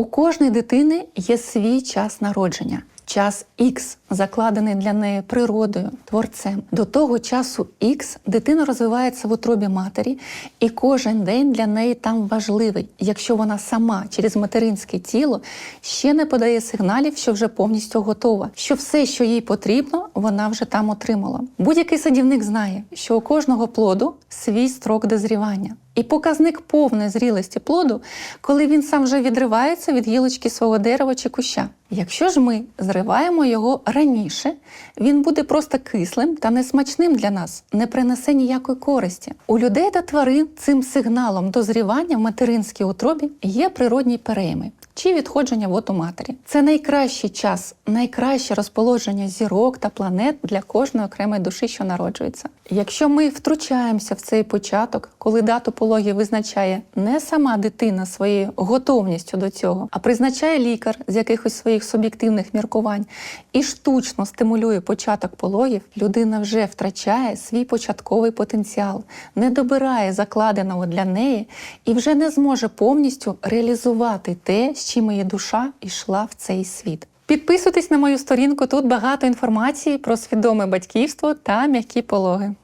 У кожної дитини є свій час народження. Час Х закладений для неї природою, творцем. До того часу Х дитина розвивається в утробі матері, і кожен день для неї там важливий, якщо вона сама через материнське тіло ще не подає сигналів, що вже повністю готова, що все, що їй потрібно, вона вже там отримала. Будь-який садівник знає, що у кожного плоду свій строк дозрівання. І показник повної зрілості плоду, коли він сам вже відривається від гілочки свого дерева чи куща. Якщо ж ми зриваємо його раніше, він буде просто кислим та несмачним для нас, не принесе ніякої користі. У людей та тварин цим сигналом дозрівання в материнській утробі є природні перейми чи відходження воду матері. Це найкращий час, найкраще розположення зірок та планет для кожної окремої душі, що народжується. Якщо ми втручаємося в цей початок, коли дату пологів визначає не сама дитина своєю готовністю до цього, а призначає лікар з якихось своїх суб'єктивних міркувань і штучно стимулює початок пологів, людина вже втрачає свій початковий потенціал, не добирає закладеного для неї і вже не зможе повністю реалізувати те, з чим її душа йшла в цей світ. Підписуйтесь на мою сторінку, тут багато інформації про свідоме батьківство та м'які пологи.